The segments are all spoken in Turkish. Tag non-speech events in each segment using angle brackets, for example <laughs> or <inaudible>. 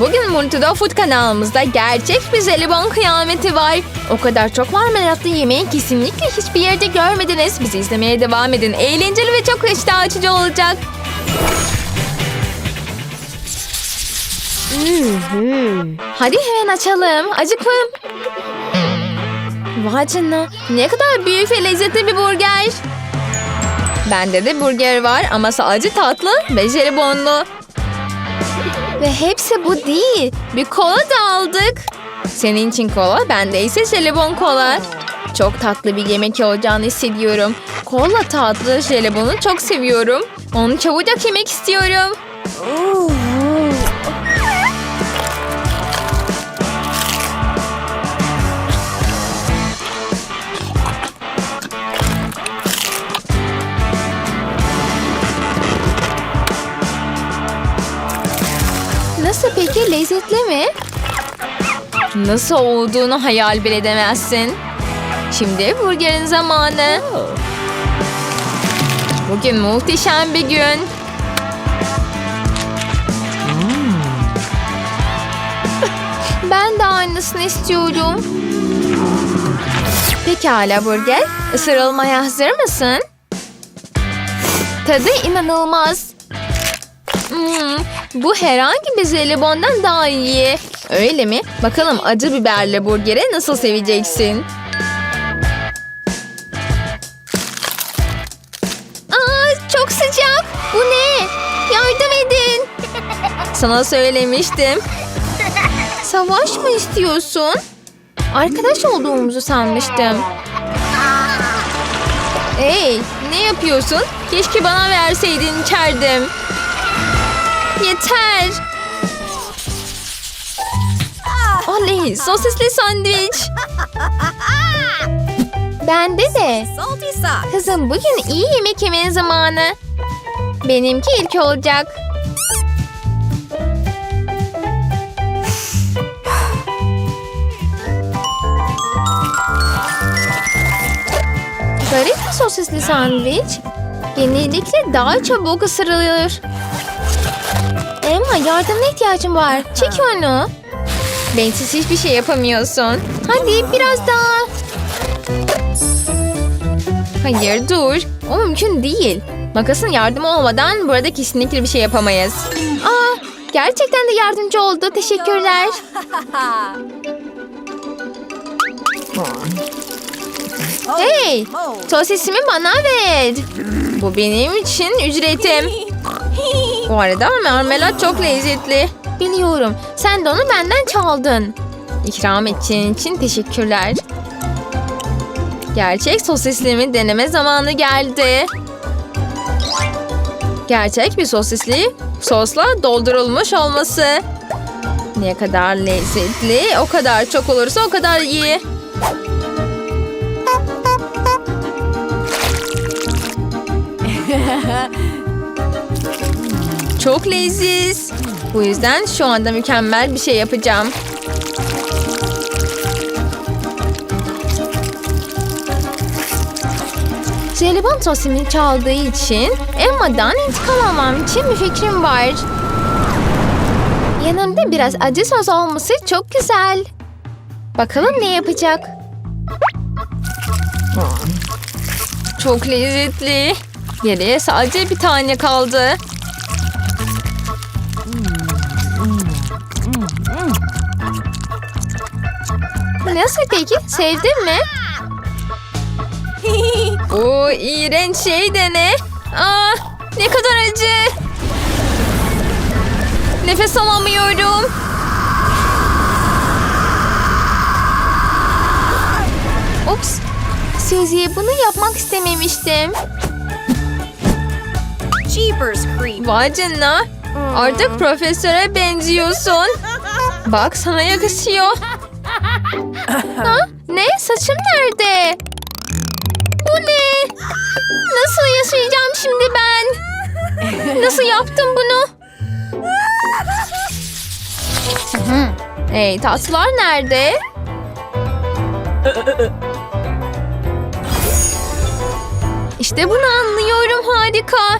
Bugün Multido Food kanalımızda gerçek bir jelibon kıyameti var. O kadar çok marmelatlı yemeği kesinlikle hiçbir yerde görmediniz. Bizi izlemeye devam edin. Eğlenceli ve çok iştah açıcı olacak. Hadi hemen açalım. Acıkım. Vay canına. Ne kadar büyük ve lezzetli bir burger. Bende de burger var ama sadece tatlı ve jelibonlu. Ve hepsi bu değil. Bir kola da aldık. Senin için kola, bende ise jelibon kola. Çok tatlı bir yemek olacağını hissediyorum. Kola tatlı jelibonu çok seviyorum. Onu çabucak yemek istiyorum. Nasıl peki? Lezzetli mi? Nasıl olduğunu hayal bile edemezsin. Şimdi burgerin zamanı. Bugün muhteşem bir gün. Ben de aynısını istiyorum. Pekala burger. Isırılmaya hazır mısın? Tadı inanılmaz. Hmm, bu herhangi bir jelibondan daha iyi. Öyle mi? Bakalım acı biberli burgeri nasıl seveceksin? Aa, çok sıcak. Bu ne? Yardım edin. Sana söylemiştim. Savaş mı istiyorsun? Arkadaş olduğumuzu sanmıştım. Hey, ne yapıyorsun? Keşke bana verseydin içerdim. Yeter. Oley, sosisli sandviç. Bende de. Kızım bugün iyi yemek yemenin zamanı. Benimki ilk olacak. Garip bir sosisli sandviç. Genellikle daha çabuk ısırılır. Emma yardımına ihtiyacım var. Çek onu. Bensiz hiçbir şey yapamıyorsun. Hadi biraz daha. Hayır dur. O mümkün değil. Makasın yardımı olmadan burada kesinlikle bir şey yapamayız. Aa, gerçekten de yardımcı oldu. Teşekkürler. <laughs> Hey, sosisimi bana ver. Bu benim için ücretim. Bu arada marmelat çok lezzetli. Biliyorum. Sen de onu benden çaldın. İkram ettiğin için teşekkürler. Gerçek sosislimi deneme zamanı geldi. Gerçek bir sosisli sosla doldurulmuş olması. Ne kadar lezzetli, o kadar çok olursa o kadar iyi. Çok leziz. Bu yüzden şu anda mükemmel bir şey yapacağım. Jelibon sosimi çaldığı için Emma'dan intikam almam için bir fikrim var. Yanında biraz acı sos olması çok güzel. Bakalım ne yapacak? Çok lezzetli. Geriye sadece bir tane kaldı. Nasıl peki? Sevdin mi? <laughs> O iğrenç şey de ne? Aa, ne kadar acı. Nefes alamıyorum. Ups. Suzy bunu yapmak istememiştim. Jeepers creep. Vay canına. Artık profesöre benziyorsun. <laughs> Bak sana yakışıyor. Ha? Ne? Saçım nerede? Bu ne? Nasıl yaşayacağım şimdi ben? Nasıl yaptım bunu? hey tatlılar nerede? İşte bunu anlıyorum harika.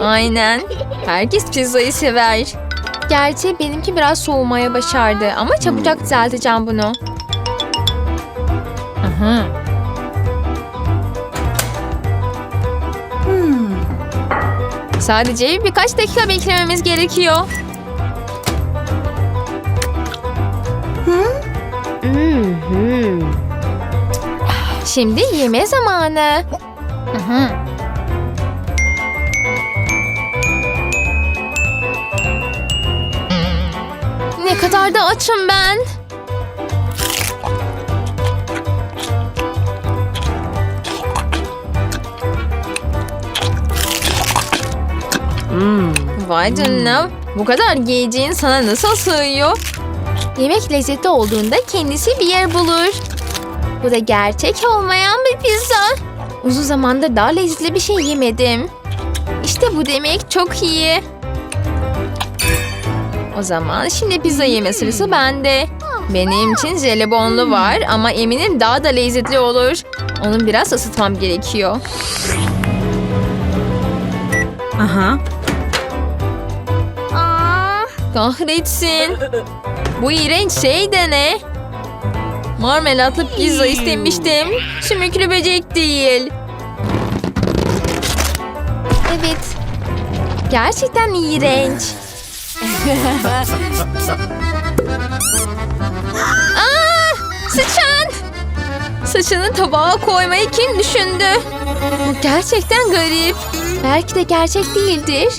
Aynen. Herkes pizzayı sever. Gerçi benimki biraz soğumaya başardı ama çabucak düzelteceğim bunu. Aha. Sadece birkaç dakika beklememiz gerekiyor. Şimdi yeme zamanı. Ne kadar da açım ben. Vay canına. Bu kadar yiyeceğin sana nasıl sığıyor? Yemek lezzetli olduğunda kendisi bir yer bulur. Bu da gerçek olmayan bir pizza. Uzun zamandır daha lezzetli bir şey yemedim. İşte bu demek çok iyi. O zaman şimdi pizza yeme sırası bende. Benim için jelibonlu var ama eminim daha da lezzetli olur. Onu biraz ısıtmam gerekiyor. Uh-huh. Kahretsin. Bu iğrenç şey de ne? Marmelatlı pizza istemiştim. Sümüklü böcek değil. Evet. Gerçekten iğrenç. Aa, sıçan. Saçını tabağa koymayı kim düşündü? Bu gerçekten garip. Belki de gerçek değildir.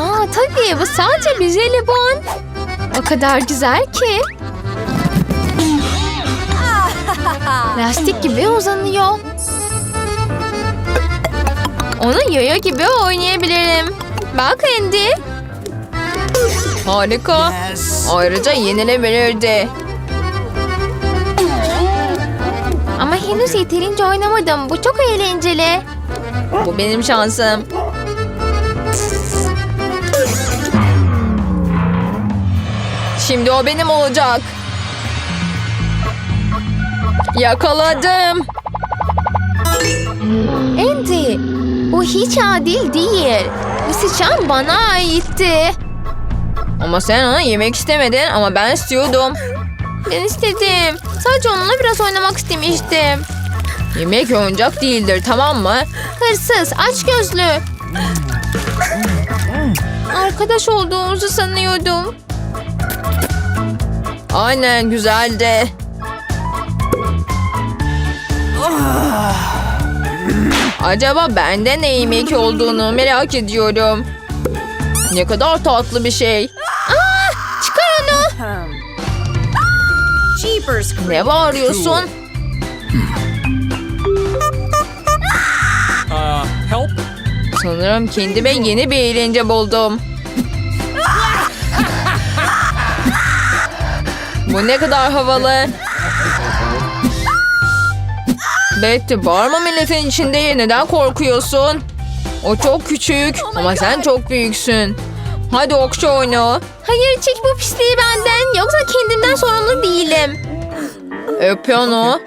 Aa tabii bu sadece bir jelibon. O kadar güzel ki. Lastik gibi uzanıyor. Onu yoyo gibi oynayabilirim. Bak Andy. Harika. Ayrıca yenilebilirdi. Ama henüz yeterince oynamadım. Bu çok eğlenceli. Bu benim şansım. Şimdi o benim olacak. Yakaladım. Andy, bu hiç adil değil. Bu sıçan bana aitti. Ama sen onu yemek istemedin ama ben istiyordum. Ben istedim. Sadece onunla biraz oynamak istemiştim. Yemek oyuncak değildir tamam mı? Hırsız, aç gözlü. Arkadaş olduğumuzu sanıyordum. Aynen güzeldi. Acaba bende ne yemek olduğunu merak ediyorum. Ne kadar tatlı bir şey. Ne bağırıyorsun? Uh, help? Sanırım kendime yeni bir eğlence buldum. Bu ne kadar havalı. Betty bağırma milletin içinde neden korkuyorsun? O çok küçük ama sen çok büyüksün. Hadi okşa onu. Hayır çek bu pisliği benden yoksa kendimden sorumlu değilim. Öp onu.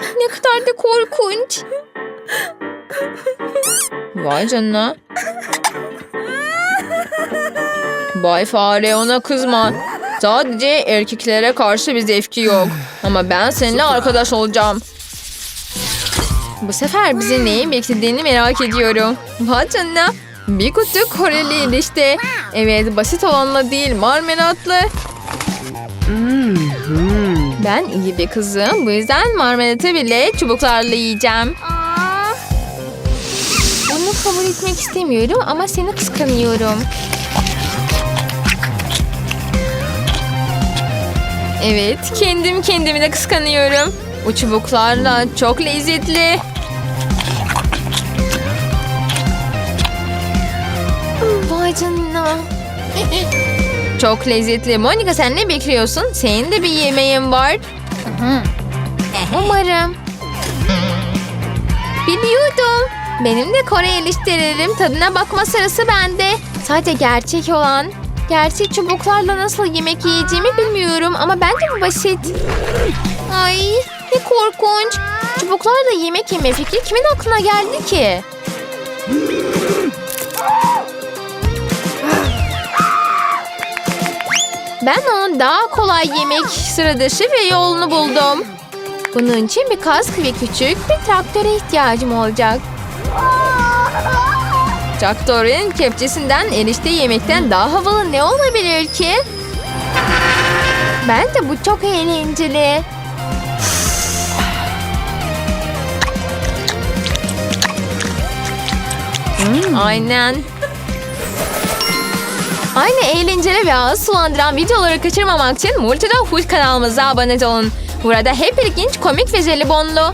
Ne kadar da korkunç. Vay canına. Bay Fare ona kızma. Sadece erkeklere karşı bir zevki yok. Ama ben seninle arkadaş olacağım. Bu sefer bizi neyin beklediğini merak ediyorum. Vay canına. Bir kutu Koreli işte. Evet basit olanla değil marmelatlı. Ben iyi bir kızım. Bu yüzden marmelatı bile çubuklarla yiyeceğim. Bunu kabul etmek istemiyorum ama seni kıskanıyorum. Evet, kendim kendimi de kıskanıyorum. Bu çubuklarla çok lezzetli. Vay canına. <laughs> Çok lezzetli. Monica sen ne bekliyorsun? Senin de bir yemeğin var. Umarım. Biliyordum. Benim de Kore eleştiririm. Tadına bakma sırası bende. Sadece gerçek olan. Gerçek çubuklarla nasıl yemek yiyeceğimi bilmiyorum ama bence bu basit. Ay ne korkunç. Çubuklarla yemek yeme fikri kimin aklına geldi ki? Ben onun daha kolay yemek sıra ve yolunu buldum. Bunun için bir kask ve küçük bir traktöre ihtiyacım olacak. Traktörün kepçesinden erişte yemekten daha havalı ne olabilir ki? Bence bu çok eğlenceli. Aynen. Aynı eğlenceli ve ağız sulandıran videoları kaçırmamak için Multida Food kanalımıza abone olun. Burada hep ilginç, komik ve jelibonlu